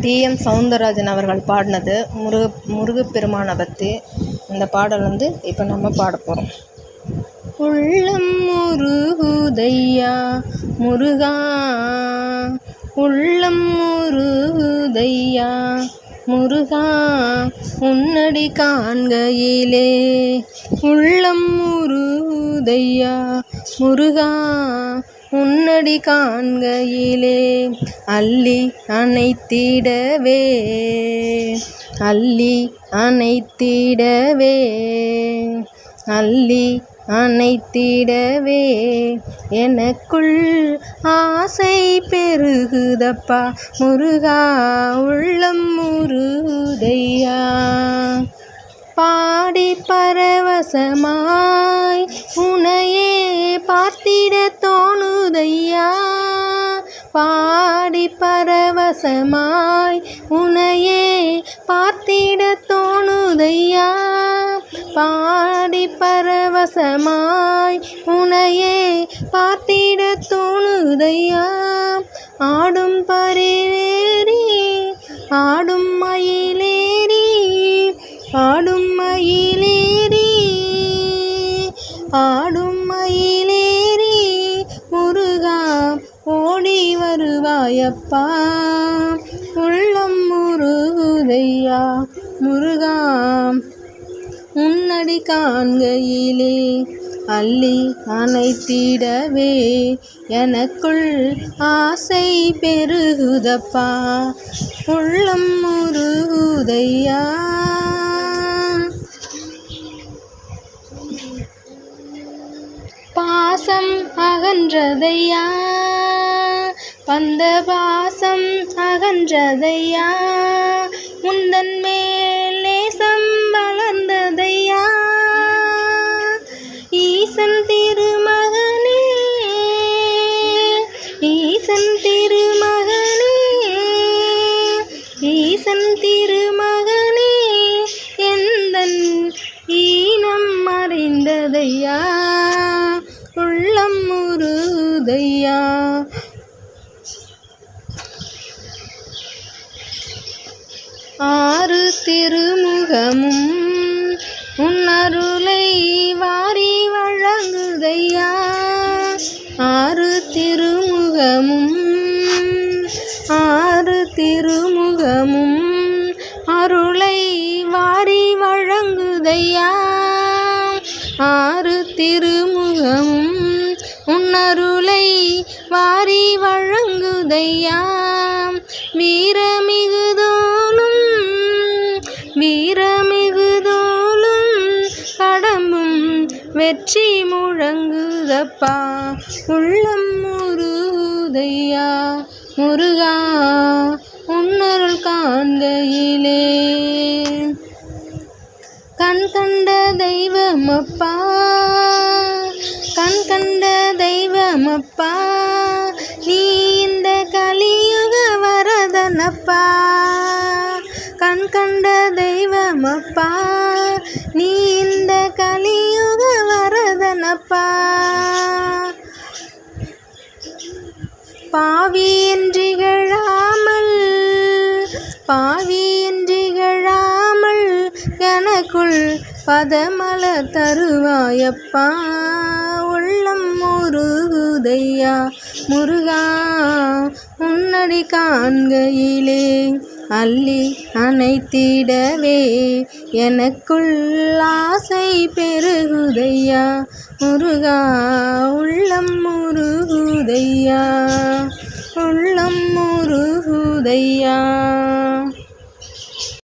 D. M. Soundararajan அவர்கள் பாடினது முருக முருகப்பெருமானை பற்றி. இந்த பாடல் வந்து இப்போ நம்ம பாட போகிறோம் உள்ளம் முருகுதையா முருகா? உள்ளம் முருகுதையா முருகா? உன்னடி காண்கையிலே. உள்ளம் முருகுதையா முருகா? உன்னடி காண்கையிலே அள்ளி அணைத்திடவே. அள்ளி அணைத்திடவே. அள்ளி அணைத்திடவே. எனக்குள் ஆசை பெருகுதப்பா. முருகா உள்ளம் முருதையா பாடி பரவசமாய் உனையே பார்த்திட தோணுதையா பாடி பரவசமாய் உனையே பார்த்திட தோணுதையா? பாடி பரவசமாய் உனையே பார்த்திட தோணுதையா? ஆடும் பரிவேறி ஆடும் மயிலேறி ஆடும் ஓடி வருவாயப்பா. உள்ளம் முருகுதையா முருகா உன்னடி காண்கையிலே அள்ளி அணைத்திடவே எனக்குள் ஆசை பெருகுதப்பா. உள்ளம் முருகுதையா. பாசம் அகன்றதையா? பந்த பாசம் அகன்றதையா? முந்தன் மேல் நேசம் வளர்ந்ததையா? ஈசன் திருமகனே ஈசன் திருமகனே ஈசன் திருமகன் முருதையா ஆறு திருமுகமும் உன்னருளை வாரி வழங்குதையா. ஆறு திருமுகமும் ஆறு திருமுகமும் அருளை வாரி வழங்குதையா. ஆறு திருமுகமும் வாரி வழங்குதையா? வீரமிகுதோலும் வீரமிகுதோலும் கடம்பும் வெற்றி முழங்குதப்பா? உள்ளம் முருதையா? முருகா உன்னருள் காந்தையிலே. கண் கண்ட தெய்வமப்பா வரதனப்பா பாவி என்றிகழாமல் பாவி என்றிகழாமல் எனக்குள் பதமல தருவாயப்பா. உள்ளம் முருகுதையா முருகா முன்னடி காண்கையிலே அள்ளி அனைத்திடவே எனக்குள் ஆசை பெருகுதையா? முருகா உள்ளம் முருகுதையா? உள்ளம் முருகுதையா?